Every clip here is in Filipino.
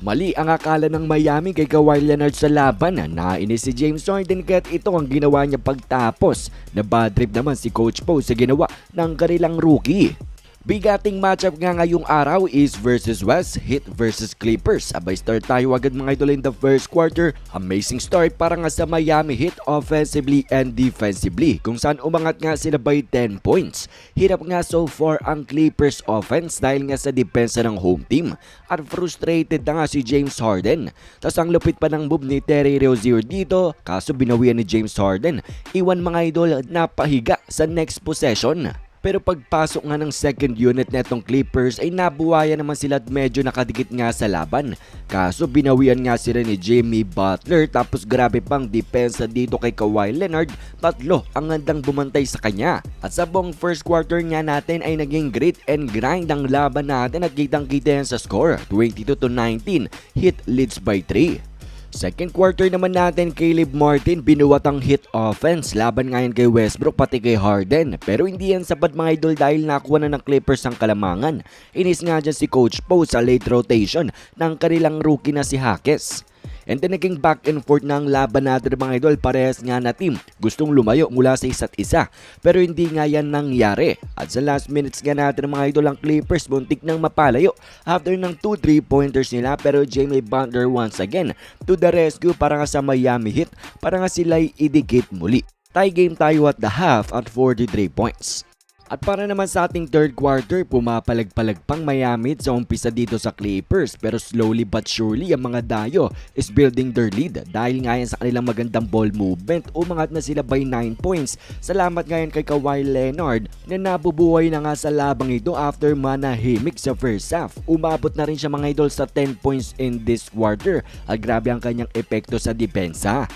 Mali ang akala ng Miami kay Kawhi Leonard sa laban. Nainis si James Harden kaya't ito ang ginawa niya pagtapos. Na bad trip naman si Coach Poe sa ginawa ng kanilang rookie. Bigating matchup nga ngayong araw is versus West, Heat versus Clippers. Abay start tayo agad mga idol in the first quarter. Amazing start para nga sa Miami Heat offensively and defensively kung saan umangat nga sila by 10 points. Hirap nga so far ang Clippers offense dahil nga sa depensa ng home team at frustrated na nga si James Harden. Tapos ang lupit pa ng move ni Terry Rozier dito kaso binawian ni James Harden. Iwan mga idol na pahiga sa next possession. Pero pagpasok nga ng second unit netong Clippers ay nabuhayan naman sila at medyo nakadikit nga sa laban. Kaso binawian nga sila ni Jimmy Butler tapos grabe pang depensa dito kay Kawhi Leonard. Tatlo ang handang bumantay sa kanya. At sa buong first quarter nga natin ay naging grit and grind ang laban natin at kitang kita yan sa score. 22 to 19, hit leads by 3. Second quarter naman natin, Caleb Martin binuwat ang hit offense laban ngayon kay Westbrook pati kay Harden. Pero hindi yan sapat mga idol dahil nakuha na ng Clippers ang kalamangan. Inis nga dyan si Coach Poe sa late rotation ng kanilang rookie na si Hakes. And then naging back and forth na laban natin mga idol. Parehas nga na team gustong lumayo mula sa isa't isa. Pero hindi nga yan nangyari. At sa last minutes nga natin mga idol ang Clippers buntik nang mapalayo after ng 2 3 pointers nila. Pero Jamie Butler once again to the rescue para nga sa Miami Heat. Para nga sila'y idikit muli. Tie game tayo at the half at 43 points at para naman sa ating third quarter, pumapalag-palag pang Miami sa umpisa dito sa Clippers pero slowly but surely ang mga Dayo is building their lead dahil nga yan sa kanilang magandang ball movement umangat na sila by 9 points. Salamat ngayon kay Kawhi Leonard na nabubuhay na nga sa labang ito after manahimik sa first half. Umabot na rin siya mga idol sa 10 points in this quarter at grabe ang kanyang epekto sa depensa.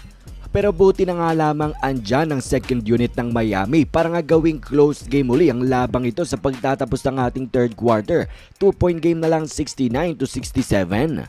Pero buti na nga lamang andyan ang second unit ng Miami para nga gawing close game uli ang labang ito sa pagtatapos ng ating third quarter. 2 point game na lang 69 to 67.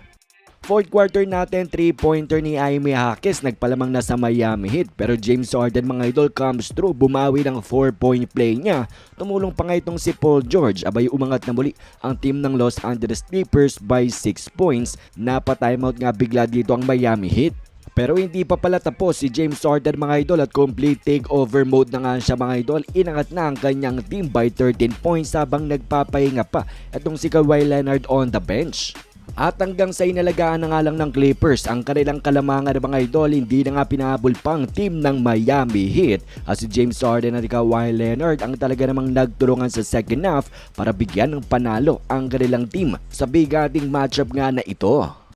Fourth quarter natin, 3-pointer ni Jaime Hakes nagpalamang na sa Miami Heat pero James Harden mga idol comes through bumawi ng 4-point play niya. Tumulong pa nga itong si Paul George abay umangat na muli ang team ng Los Angeles Clippers by 6 points. Napa-timeout nga bigla dito ang Miami Heat. Pero hindi pa pala tapos si James Harden mga idol at complete takeover mode na nga siya mga idol. Inangat na ang kanyang team by 13 points habang nagpapahinga pa itong si Kawhi Leonard on the bench. At hanggang sa inalagaan na nga lang ng Clippers ang kanilang kalamangan ng mga idol hindi na nga pinahabol pang team ng Miami Heat at si James Harden at Kawhi Leonard ang talaga namang nagtulungan sa second half para bigyan ng panalo ang kanilang team sa bigating matchup nga na ito.